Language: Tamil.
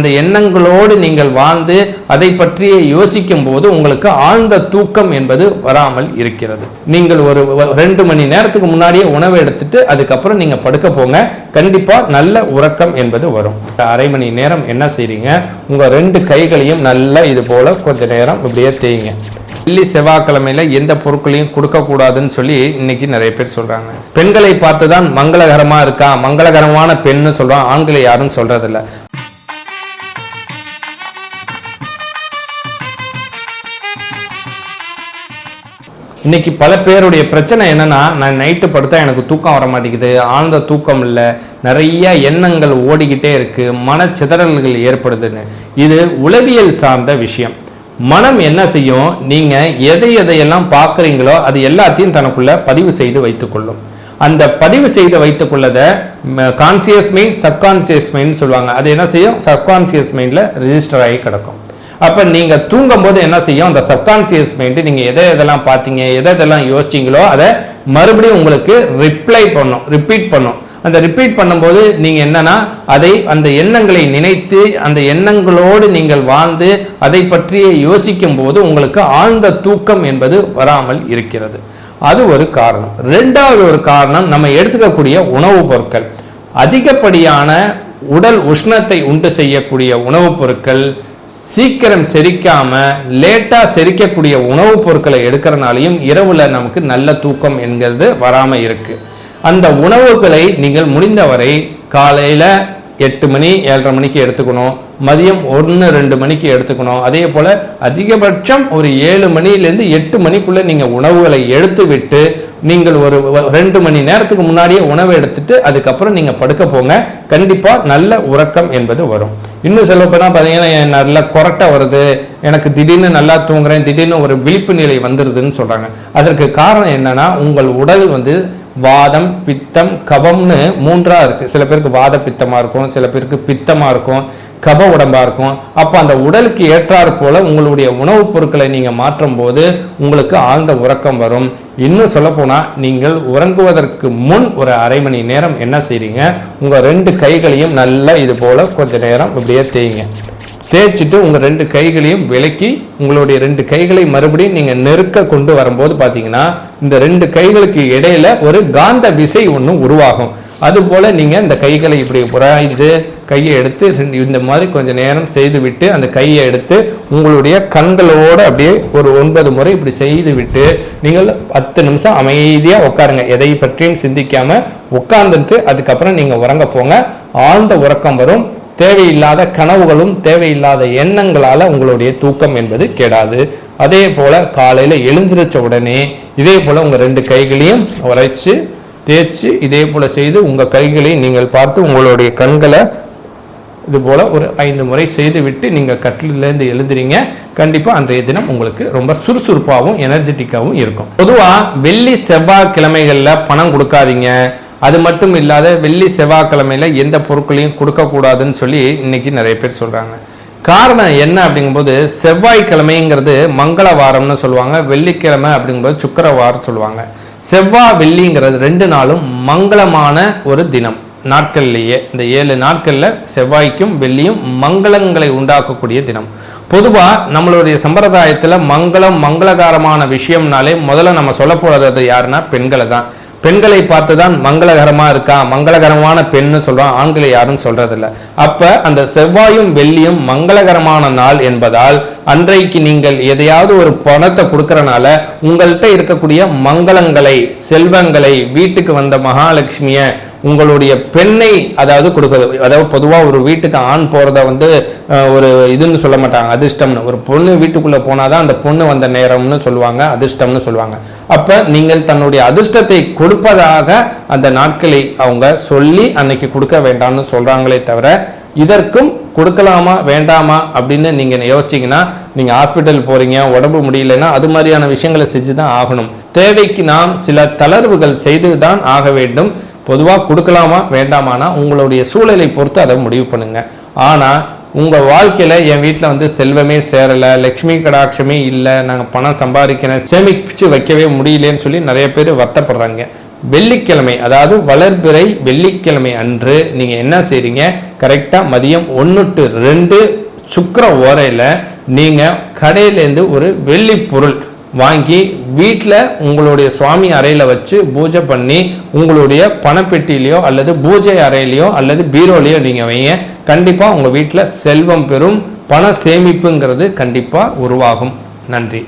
அந்த எண்ணங்களோடு நீங்கள் வாழ்ந்து அதை பற்றிய யோசிக்கும் போது உங்களுக்கு ஆழ்ந்த தூக்கம் என்பது வராமல் இருக்கிறது. நீங்கள் ஒரு ரெண்டு மணி நேரத்துக்கு முன்னாடியே உணவு எடுத்துட்டு அதுக்கப்புறம் நீங்க படுக்க போங்க. கண்டிப்பா நல்ல உறக்கம் என்பது வரும். அரை மணி நேரம் என்ன செய்றீங்க? உங்க ரெண்டு கைகளையும் நல்லா இது போல கொஞ்ச நேரம் இப்படியே தேய்ங்க. வெள்ளி செவ்வாய்க்கிழமையில எந்த பொருட்களையும் கொடுக்க கூடாதுன்னு சொல்லி இன்னைக்கு நிறைய பேர் சொல்றாங்க. பெண்களை பார்த்து தான் மங்களகரமா இருக்கா? மங்களகரமான பெண்ணு சொல்கிறான் ஆண்களை யாரும் சொல்றதில்ல. இன்னைக்கு பல பேருடைய பிரச்சனை என்னன்னா நான் நைட்டு படுத்தா எனக்கு தூக்கம் வர மாட்டேங்குது ஆழ்ந்த தூக்கம் இல்லை நிறைய எண்ணங்கள் ஓடிக்கிட்டே இருக்கு மனச்சிதறல்கள் ஏற்படுதுன்னு. இது உளவியல் சார்ந்த விஷயம். மனம் என்ன செய்யும்? நீங்க எதை எதையெல்லாம் பார்க்குறீங்களோ அது எல்லாத்தையும் தனக்குள்ள பதிவு செய்து வைத்துக்கொள்ளும் அந்த பதிவு செய்து வைத்துக்கொள்ளத கான்சியஸ் மைண்ட் சப்கான்சியஸ் மைண்ட் சொல்லுவாங்க. அது என்ன செய்யும்? சப்கான்சியஸ் மைண்ட்ல ரிஜிஸ்டர் ஆகி கிடக்கும். அப்போ நீங்கள் தூங்கும் போது என்ன செய்யும்? அந்த சப்கான்சியஸ் மைண்டு நீங்கள் எதை எதெல்லாம் பார்த்தீங்க? எதை எதெல்லாம் யோசிச்சீங்களோ அதை மறுபடியும் உங்களுக்கு ரிப்ளை பண்ணும் ரிப்பீட் பண்ணும். அந்த ரிப்பீட் பண்ணும்போது நீங்கள் என்னன்னா அதை அந்த எண்ணங்களை நினைத்து அந்த எண்ணங்களோடு நீங்கள் வாழ்ந்து அதை பற்றிய யோசிக்கும் போது உங்களுக்கு ஆழ்ந்த தூக்கம் என்பது வராமல் இருக்கிறது. அது ஒரு காரணம். ரெண்டாவது ஒரு காரணம் நம்ம எடுத்துக்கக்கூடிய உணவுப் பொருட்கள். அதிகப்படியான உடல் உஷ்ணத்தை உண்டு செய்யக்கூடிய உணவுப் பொருட்கள் சீக்கிரம் செரிக்காம லேட்டா செரிக்கக்கூடிய உணவுப் பொருட்களை எடுக்கிறனாலையும் இரவுல நமக்கு நல்ல தூக்கம் என்கிறது வராம இருக்கு. அந்த உணவுகளை நீங்கள் முடிந்தவரை காலையில எட்டு மணி ஏழரை மணிக்கு எடுத்துக்கணும். மதியம் ஒன்று ரெண்டு மணிக்கு எடுத்துக்கணும். அதே போல் அதிகபட்சம் ஒரு ஏழு மணிலேருந்து எட்டு மணிக்குள்ளே நீங்கள் உணவுகளை எடுத்து விட்டு நீங்கள் ஒரு ரெண்டு மணி நேரத்துக்கு முன்னாடியே உணவு எடுத்துட்டு அதுக்கப்புறம் நீங்கள் படுக்க போங்க. கண்டிப்பாக நல்ல உறக்கம் என்பது வரும். இன்னும் சொல்ல போனால் பார்த்தீங்கன்னா என் நல்ல கொரட்டை வருது. எனக்கு திடீர்னு நல்லா தூங்குறேன் திடீர்னு ஒரு விழிப்பு நிலை வந்துடுதுன்னு சொல்கிறாங்க அதற்கு காரணம் என்னன்னா உங்கள் உடல் வந்து வாதம் பித்தம் கபம்னு மூன்றா இருக்கு. சில பேருக்கு வாத பித்தமா இருக்கும் சில பேருக்கு பித்தமா இருக்கும் கப உடம்பா இருக்கும். அப்போ அந்த உடலுக்கு ஏற்றாறு போல உங்களுடைய உணவுப் பொருட்களை நீங்க மாற்றும் போது உங்களுக்கு ஆழ்ந்த உறக்கம் வரும். இன்னும் சொல்ல போனா நீங்கள் உறங்குவதற்கு முன் ஒரு அரை மணி நேரம் என்ன செய்றீங்க? உங்க ரெண்டு கைகளையும் நல்லா இது போல கொஞ்ச நேரம் இப்படியே தேய்ங்க. தேய்ச்சிட்டு உங்கள் ரெண்டு கைகளையும் விலக்கி உங்களுடைய ரெண்டு கைகளை மறுபடியும் நீங்கள் நெருக்க கொண்டு வரும்போது பார்த்தீங்கன்னா இந்த ரெண்டு கைகளுக்கு இடையில ஒரு காந்த விசை ஒன்று உருவாகும். அதுபோல நீங்கள் இந்த கைகளை இப்படி புராய்ந்து கையை எடுத்து ரெண்டு இந்த மாதிரி கொஞ்சம் நேரம் செய்து விட்டு அந்த கையை எடுத்து உங்களுடைய கண்களோடு அப்படியே ஒரு ஒன்பது முறை இப்படி செய்து விட்டு நீங்கள் பத்து நிமிஷம் அமைதியாக உட்காருங்க. எதை பற்றியும் சிந்திக்காமல் உட்கார்ந்துட்டு அதுக்கப்புறம் நீங்கள் உறங்க போங்க. ஆழ்ந்த உறக்கம் வரும். தேவையில்லாத கனவுகளும் தேவையில்லாத எண்ணங்களால் உங்களுடைய தூக்கம் என்பது கெடாது. அதே போல் காலையில் எழுந்திருச்ச உடனே இதே போல் உங்கள் ரெண்டு கைகளையும் உரைச்சி தேய்ச்சி இதே போல் செய்து உங்கள் கைகளை நீங்கள் பார்த்து உங்களுடைய கண்களை இது போல ஒரு ஐந்து முறை செய்து விட்டு நீங்க எழுதுறீங்க எழுந்துறீங்க கண்டிப்பா அன்றைய தினம் உங்களுக்கு ரொம்ப சுறுசுறுப்பாகவும் எனர்ஜெட்டிக்காகவும் இருக்கும். பொதுவாக வெள்ளி செவ்வாய் கிழமைகளில் பணம் கொடுக்காதீங்க. அது மட்டும் இல்லாத வெள்ளி செவ்வாய்க்கிழமையில எந்த பொருட்களையும் கொடுக்கக்கூடாதுன்னு சொல்லி இன்னைக்கு நிறைய பேர் சொல்கிறாங்க காரணம் என்ன அப்படிங்கும்போது செவ்வாய்க்கிழமைங்கிறது மங்கள வாரம்னு சொல்லுவாங்க வெள்ளிக்கிழமை அப்படிங்கும்போது சுக்கரவாரம் சொல்லுவாங்க. செவ்வாய் வெள்ளிங்கிறது ரெண்டு நாளும் மங்களமான ஒரு தினம். நாட்கள்லேயே இந்த ஏழு நாட்களில் செவ்வாய்க்கும் வெள்ளியும் மங்களங்களை உண்டாக்கக்கூடிய தினம். பொதுவாக நம்மளுடைய சம்பிரதாயத்தில் மங்களம் மங்களகாரமான விஷயம்னாலே முதல்ல நம்ம சொல்ல போகிறது யாருன்னா பெண்களை தான். பெண்களை பார்த்து தான் மங்களகரமாக இருக்கா? மங்களகரமான பெண்ணு சொல்கிறோம் ஆண்களை யாரும் சொல்கிறதில்ல அப்போ அந்த செவ்வாயும் வெள்ளியும் மங்களகரமான நாள் என்பதால் அன்றைக்கு நீங்கள் எதையாவது ஒரு பணத்தை கொடுக்கறனால உங்கள்கிட்ட இருக்கக்கூடிய மங்களங்களை செல்வங்களை வீட்டுக்கு வந்த மகாலட்சுமியை உங்களுடைய பெண்ணை அதாவது கொடுக்குறது அதாவது பொதுவாக ஒரு வீட்டுக்கு ஆண் போகிறத வந்து ஒரு இதுன்னு சொல்ல மாட்டாங்க அதிர்ஷ்டம்னு. ஒரு பொண்ணு வீட்டுக்குள்ளே போனால் தான் அந்த பொண்ணு வந்த நேரம்னு சொல்லுவாங்க அதிர்ஷ்டம்னு சொல்லுவாங்க. அப்போ நீங்கள் தன்னுடைய அதிர்ஷ்டத்தை கொடுப்பதாக அந்த நாட்களை அவங்க சொல்லி அன்னைக்கு கொடுக்க வேண்டாம்னு சொல்கிறாங்களே தவிர இதற்கும் கொடுக்கலாமா வேண்டாமா அப்படின்னு நீங்கள் யோசிச்சிங்கன்னா நீங்கள் ஹாஸ்பிட்டல் போகிறீங்க உடம்பு முடியலன்னா அது மாதிரியான விஷயங்களை செஞ்சு தான் ஆகணும். தேவைக்கு நாம் சில தளர்வுகள் செய்து தான் ஆக வேண்டும். பொதுவாக கொடுக்கலாமா வேண்டாமானா உங்களுடைய சூழலை பொறுத்து அதை முடிவு பண்ணுங்க. ஆனால் உங்கள் வாழ்க்கையில் என் வீட்டில் வந்து செல்வமே சேரலை லக்ஷ்மி கடாட்சமே இல்லை நாங்கள் பணம் சம்பாதிக்கிறேன் சேமிச்சு வைக்கவே முடியலன்னு சொல்லி நிறைய பேர் வருத்தப்படுறாங்க. வெள்ளிக்கிழமை அதாவது வளர்பிறை வெள்ளிக்கிழமை அன்று நீங்கள் என்ன செய்றீங்க? கரெக்டாக மதியம் ஒன்று டு ரெண்டு சுக்கிர ஓரையில் நீங்கள் கடையிலேருந்து ஒரு வெள்ளி பொருள் வாங்கி வீட்டில் உங்களுடைய சுவாமி அறையில் வச்சு பூஜை பண்ணி உங்களுடைய பணப்பெட்டியிலையோ அல்லது பூஜை அறையிலையோ அல்லது பீரோலையோ நீங்கள் வைங்க. கண்டிப்பாக உங்கள் வீட்டில் செல்வம் பெறும் பண சேமிப்புங்கிறது கண்டிப்பாக உருவாகும். நன்றி.